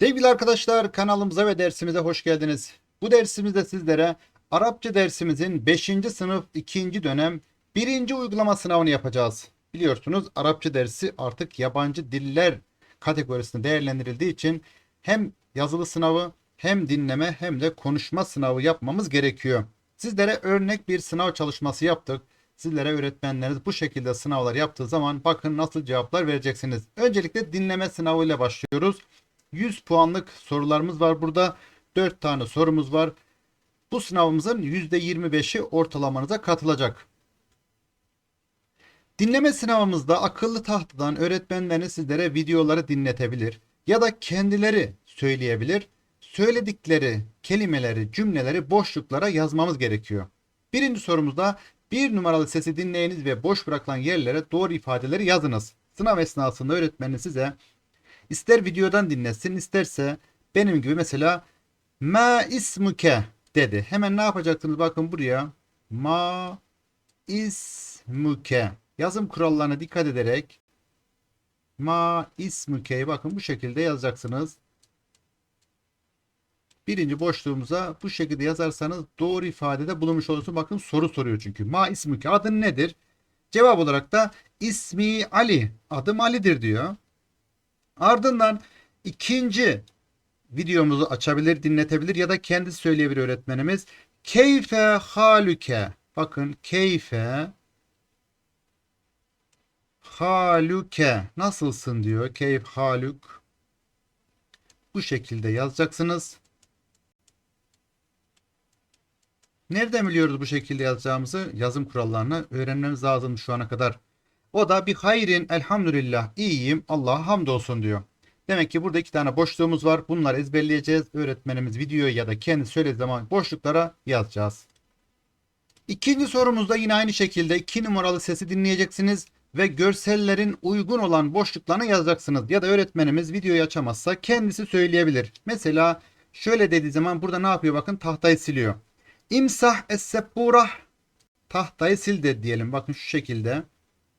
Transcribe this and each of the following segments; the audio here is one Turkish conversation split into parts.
Sevgili arkadaşlar kanalımıza ve dersimize hoş geldiniz. Bu dersimizde sizlere Arapça dersimizin 5. sınıf 2. dönem 1. uygulama sınavını yapacağız. Biliyorsunuz Arapça dersi artık yabancı diller kategorisinde değerlendirildiği için hem yazılı sınavı hem dinleme hem de konuşma sınavı yapmamız gerekiyor. Sizlere örnek bir sınav çalışması yaptık. Sizlere öğretmenleriniz bu şekilde sınavlar yaptığı zaman bakın nasıl cevaplar vereceksiniz. Öncelikle dinleme sınavıyla başlıyoruz. 100 puanlık sorularımız var burada. 4 tane sorumuz var. Bu sınavımızın %25'i ortalamanıza katılacak. Dinleme sınavımızda akıllı tahtadan öğretmenleriniz sizlere videoları dinletebilir ya da kendileri söyleyebilir. Söyledikleri kelimeleri, cümleleri boşluklara yazmamız gerekiyor. Birinci sorumuzda bir numaralı sesi dinleyiniz ve boş bırakılan yerlere doğru ifadeleri yazınız. Sınav esnasında öğretmeniniz size İster videodan dinlesin isterse benim gibi mesela ma ismuke dedi. Hemen ne yapacaksınız? Bakın buraya ma ismuke yazım kurallarına dikkat ederek ma ismuke'yi bakın bu şekilde yazacaksınız. Birinci boşluğumuza bu şekilde yazarsanız doğru ifadede bulunmuş olursun. Bakın soru soruyor çünkü. Ma ismuke adın nedir? Cevap olarak da ismi Ali. Adım Ali'dir diyor. Ardından ikinci videomuzu açabilir, dinletebilir ya da kendisi söyleyebilir öğretmenimiz. Keyfe halüke. Bakın keyfe halüke. Nasılsın diyor. Keyf halük. Bu şekilde yazacaksınız. Nereden biliyoruz bu şekilde yazacağımızı? Yazım kurallarını öğrenmemiz lazım şu ana kadar. O da bir hayrin elhamdülillah iyiyim Allah'a hamdolsun diyor. Demek ki burada iki tane boşluğumuz var. Bunları ezberleyeceğiz. Öğretmenimiz videoyu ya da kendi söylediği zaman boşluklara yazacağız. İkinci sorumuzda yine aynı şekilde iki numaralı sesi dinleyeceksiniz ve görsellerin uygun olan boşluklarını yazacaksınız. Ya da öğretmenimiz videoyu açamazsa kendisi söyleyebilir. Mesela şöyle dediği zaman burada ne yapıyor bakın tahtayı siliyor. İmsah es-sebbura tahtayı sil de diyelim. Bakın şu şekilde.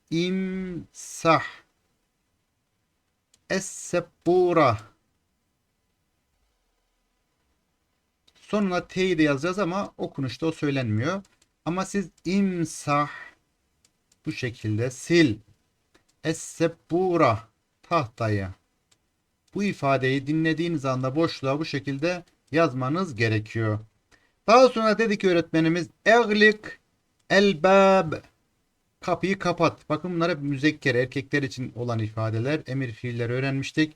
İmsah. Es-sebbura. Sonuna T'yi de yazacağız ama okunuşta o söylenmiyor. Ama siz imsah bu şekilde sil. Es-sebbura. Tahtayı bu ifadeyi dinlediğiniz anda boşluğa bu şekilde yazmanız gerekiyor. Daha sonra dedi ki öğretmenimiz eglik elbab kapıyı kapat. Bakın bunlar hep müzekker erkekler için olan ifadeler. Emir fiilleri öğrenmiştik.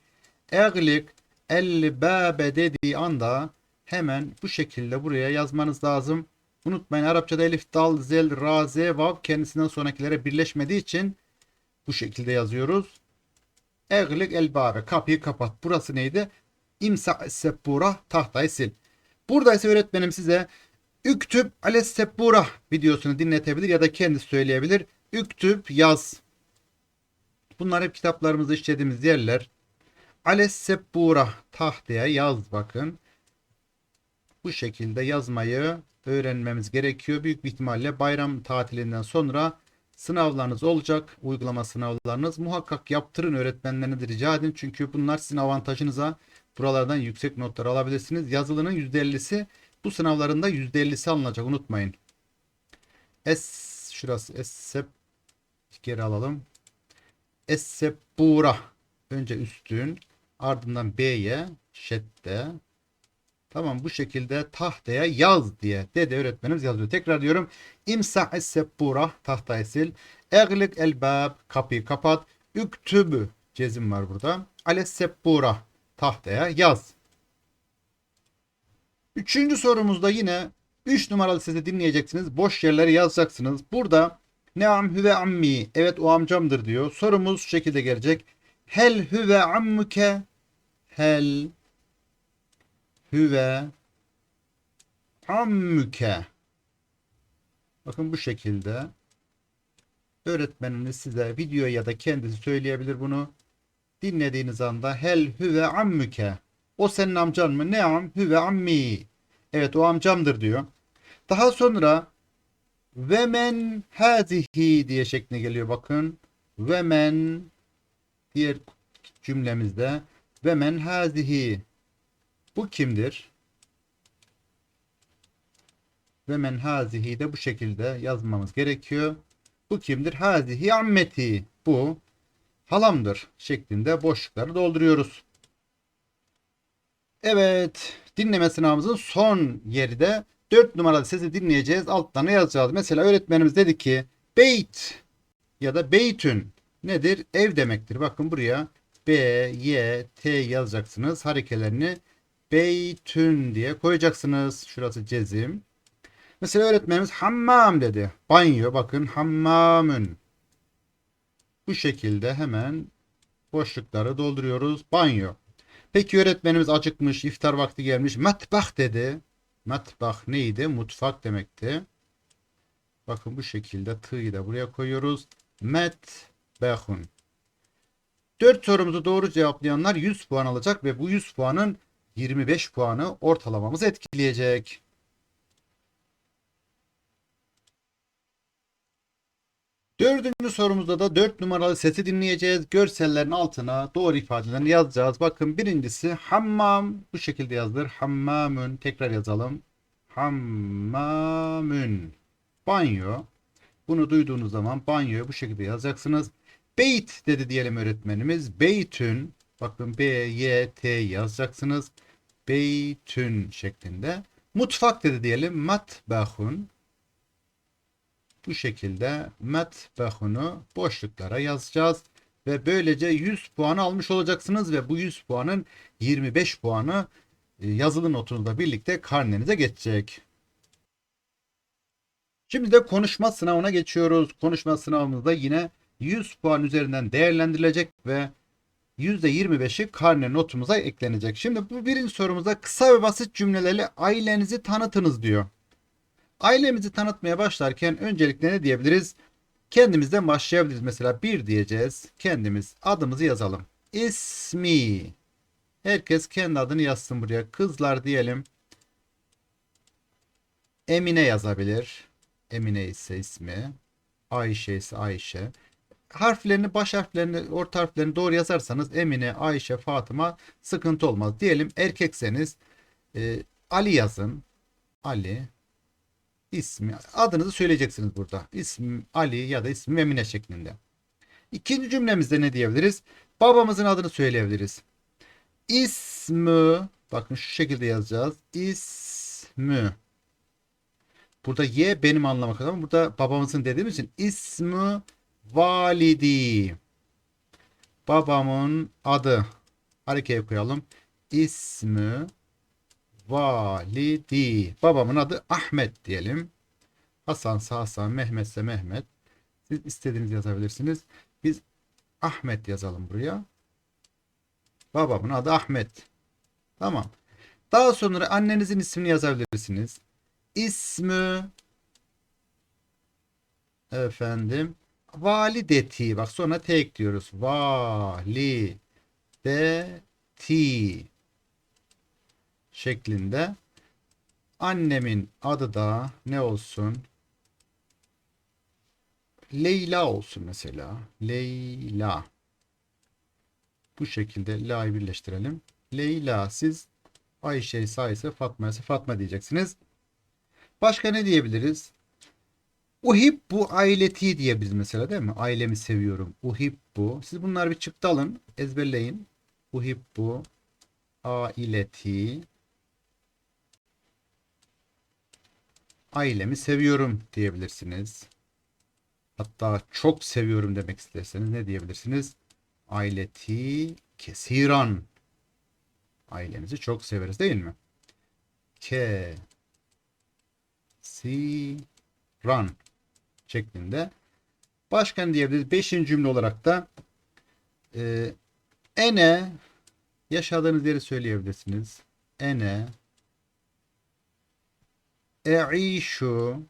Eglik elbabe dediği anda hemen bu şekilde buraya yazmanız lazım. Unutmayın Arapçada elif, dal, zel, ra, z, vav kendisinden sonrakilere birleşmediği için bu şekilde yazıyoruz. Eglik elbabe kapıyı kapat. Burası neydi? İmsa seppura tahtayı sil. Burada ise öğretmenim size Üktüp ales seppura videosunu dinletebilir ya da kendisi söyleyebilir. Üktüp yaz. Bunlar hep kitaplarımızda işlediğimiz yerler. Ales seppura tahtaya yaz bakın. Bu şekilde yazmayı öğrenmemiz gerekiyor. Büyük bir ihtimalle bayram tatilinden sonra sınavlarınız olacak. Uygulama sınavlarınız. Muhakkak yaptırın öğretmenlerinize rica edin. Çünkü bunlar sizin avantajınıza buralardan yüksek notlar alabilirsiniz. Yazılının %50'si bu sınavlarında %50'si alınacak unutmayın. Es şurası es geri alalım. Es-sebbura önce üstün ardından B'ye şedde Tamam bu şekilde tahtaya yaz diye dede öğretmenimiz yazıyor. Tekrar diyorum. İmsah es-sebbura tahtayı sil. Eglik elbab kapıyı kapat. Üktübü cezim var burada. Ales-sebbura tahtaya yaz. Üçüncü sorumuzda yine 3 numaralı sesi dinleyeceksiniz. Boş yerleri yazacaksınız. Burada Neam hüve ammi. Evet o amcamdır diyor. Sorumuz şu şekilde gelecek. Hel hüve ammuke. Hel hüve ammuke. Bakın bu şekilde. Öğretmeniniz size video ya da kendisi söyleyebilir bunu. Dinlediğiniz anda hel hüve ammuke. O senin amcan mı? Neam hüve ammi. Evet o amcamdır diyor. Daha sonra ve men hazihi diye şekline geliyor bakın. Ve men diğer cümlemizde ve men hazihi Bu kimdir? Ve men hazihi de bu şekilde yazmamız gerekiyor. Bu kimdir? Hazihi ammeti. Bu halamdır şeklinde boşlukları dolduruyoruz. Evet. Dinleme sınavımızın son yeri de 4 numaralı sesi dinleyeceğiz. Altlarına yazacağız. Mesela öğretmenimiz dedi ki beyt ya da beytün nedir? Ev demektir. Bakın buraya B, Y, T yazacaksınız. Harekelerini beytün diye koyacaksınız. Şurası cezim. Mesela öğretmenimiz hammam dedi. Banyo bakın hammamün. Bu şekilde hemen boşlukları dolduruyoruz. Banyo. Peki öğretmenimiz acıkmış, iftar vakti gelmiş. Matbah dedi. Matbah neydi? Mutfak demekti. Bakın bu şekilde t'yı da buraya koyuyoruz. Metbehun. 4 sorumuzu doğru cevaplayanlar 100 puan alacak ve bu 100 puanın 25 puanı ortalamamızı etkileyecek. Dördüncü sorumuzda da 4 numaralı sesi dinleyeceğiz. Görsellerin altına doğru ifadelerini yazacağız. Bakın birincisi hammam bu şekilde yazılır. Hammamün tekrar yazalım. Hammamün banyo. Bunu duyduğunuz zaman banyoyu bu şekilde yazacaksınız. Beyt dedi diyelim öğretmenimiz. Beytün bakın B, Y, T yazacaksınız. Beytün şeklinde. Mutfak dedi diyelim. Matbahun. Bu şekilde matbahunu boşluklara yazacağız. Ve böylece 100 puan almış olacaksınız ve bu 100 puanın 25 puanı e, yazılı notunuzla birlikte karnenize geçecek. Şimdi de konuşma sınavına geçiyoruz. Konuşma sınavımızda yine 100 puan üzerinden değerlendirilecek ve %25'i karne notumuza eklenecek. Şimdi bu birinci sorumuzda kısa ve basit cümlelerle ailenizi tanıtınız diyor. Ailemizi tanıtmaya başlarken öncelikle ne diyebiliriz? Kendimizden başlayabiliriz. Mesela bir diyeceğiz. Kendimiz adımızı yazalım. İsmi. Herkes kendi adını yazsın buraya. Kızlar diyelim. Emine yazabilir. Emine ise ismi. Ayşe ise Ayşe. Harflerini, baş harflerini, orta harflerini doğru yazarsanız Emine, Ayşe, Fatıma sıkıntı olmaz. Diyelim erkekseniz e, Ali yazın. Ali. İsmi. Adınızı söyleyeceksiniz burada. İsmim Ali ya da ismim Emine şeklinde. İkinci cümlemizde ne diyebiliriz? Babamızın adını söyleyebiliriz. İsmi. Bakın şu şekilde yazacağız. İsmi. Burada Y benim anlamak ama burada babamızın dediğimiz için ismi validi. Babamın adı. Harekeye koyalım. İsmi validi. Babamın adı Ahmet diyelim. Hasansa Hasan, Mehmetse Mehmet. Siz istediğiniz yazabilirsiniz. Biz Ahmet yazalım buraya. Babamın adı Ahmet. Tamam. Daha sonra annenizin ismini yazabilirsiniz. İsmi efendim valideti bak sonra T ekliyoruz. Valideti şeklinde. Annemin adı da ne olsun? Leyla olsun mesela. Leyla. Bu şekilde la'yı birleştirelim. Leyla siz Ayşe ise Fatma ise Fatma diyeceksiniz. Başka ne diyebiliriz? Uhibbu aileti diyebiliriz mesela değil mi? Ailemi seviyorum. Uhibbu. Siz bunları bir çıktı alın. Ezberleyin. Uhibbu aileti ailemi seviyorum diyebilirsiniz. Hatta çok seviyorum demek isterseniz ne diyebilirsiniz? Aileti kesiran. Ailemizi çok severiz değil mi? Ke si ran şeklinde. Başka ne diyebiliriz? Beşinci cümle olarak da e, ene yaşadığınız yeri söyleyebilirsiniz. Ene e'işu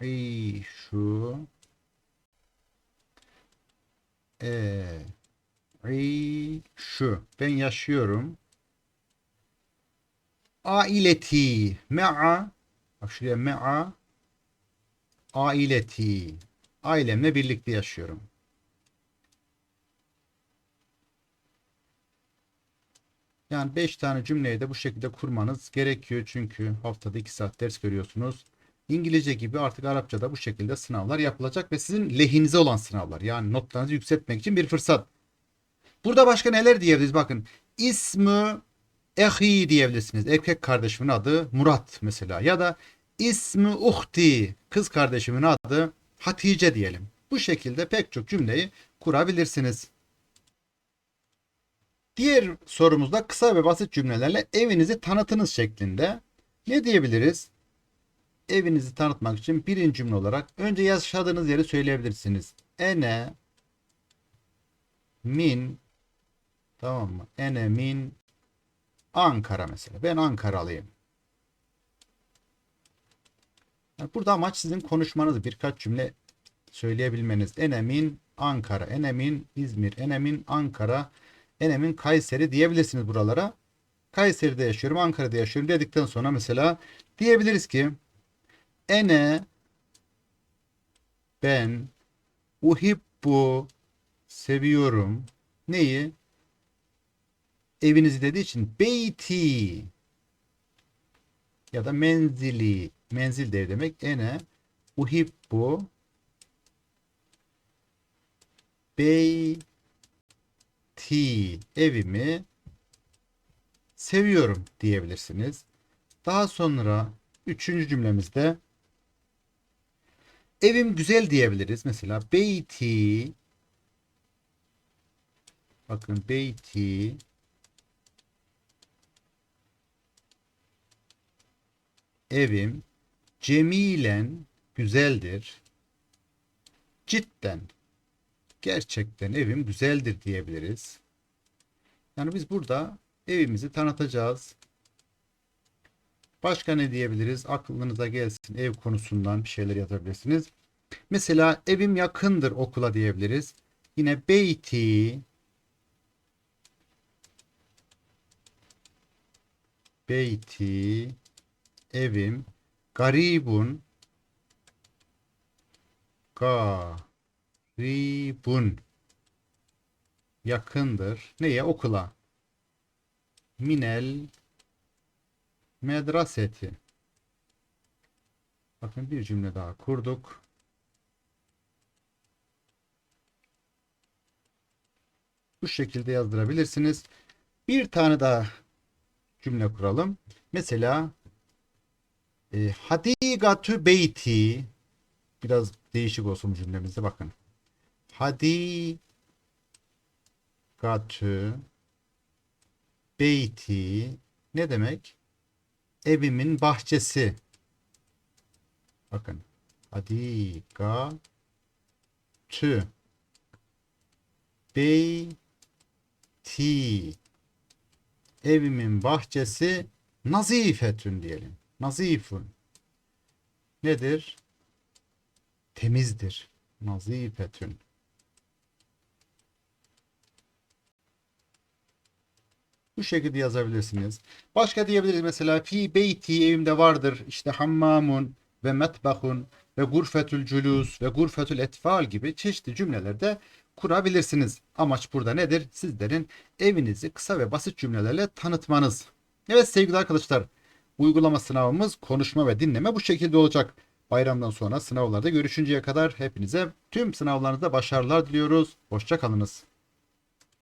e'işu e'işu ben yaşıyorum. Aileti me'a bak şuraya me'a aileti ailemle birlikte yaşıyorum. Yani 5 tane cümleyi de bu şekilde kurmanız gerekiyor. Çünkü haftada 2 saat ders görüyorsunuz. İngilizce gibi artık Arapçada bu şekilde sınavlar yapılacak ve sizin lehinize olan sınavlar. Yani notlarınızı yükseltmek için bir fırsat. Burada başka neler diyebiliriz? Bakın ismi ehi diyebilirsiniz. Erkek kardeşimin adı Murat mesela. Ya da ismi uhti kız kardeşimin adı Hatice diyelim. Bu şekilde pek çok cümleyi kurabilirsiniz. Diğer sorumuzda kısa ve basit cümlelerle evinizi tanıtınız şeklinde. Ne diyebiliriz? Evinizi tanıtmak için birinci cümle olarak önce yaşadığınız yeri söyleyebilirsiniz. Ene min tamam mı? Ene min Ankara mesela. Ben Ankaralıyım. Yani burada amaç sizin konuşmanız birkaç cümle söyleyebilmeniz. Enemin Ankara, Enemin İzmir, Enemin Ankara, Enemin Kayseri diyebilirsiniz buralara. Kayseri'de yaşıyorum, Ankara'da yaşıyorum dedikten sonra mesela diyebiliriz ki Ene ben uhibbu seviyorum. Neyi? Evinizi dediği için beyti ya da menzili menzil de demek. Ene uhibbu beyti evimi seviyorum diyebilirsiniz. Daha sonra üçüncü cümlemizde evim güzel diyebiliriz. Mesela beyti bakın beyti evim cemilen güzeldir. Cidden gerçekten evim güzeldir diyebiliriz. Yani biz burada evimizi tanıtacağız. Başka ne diyebiliriz? Aklınıza gelsin ev konusundan bir şeyler yazabilirsiniz. Mesela evim yakındır okula diyebiliriz. Yine beyti beyti evim garibun garibun yakındır. Neye? Okula. Minel medraseti. Bakın bir cümle daha kurduk. Bu şekilde yazdırabilirsiniz. Bir tane daha cümle kuralım. Mesela e, Hadigatü beyti biraz değişik olsun cümlemizde bakın. Hadigatü beyti ne demek? Evimin bahçesi. Bakın. Hadigatü beyti evimin bahçesi nazifetün diyelim. Nazifun. Nedir? Temizdir. Nazifetün. Bu şekilde yazabilirsiniz. Başka diyebiliriz mesela fi beyti evimde vardır. İşte hammamun ve metbahun ve gurfetül culus ve gurfetül etfal gibi çeşitli cümlelerde kurabilirsiniz. Amaç burada nedir? Sizlerin evinizi kısa ve basit cümlelerle tanıtmanız. Evet sevgili arkadaşlar, uygulama sınavımız konuşma ve dinleme bu şekilde olacak. Bayramdan sonra sınavlarda görüşünceye kadar hepinize tüm sınavlarınızda başarılar diliyoruz. Hoşçakalınız.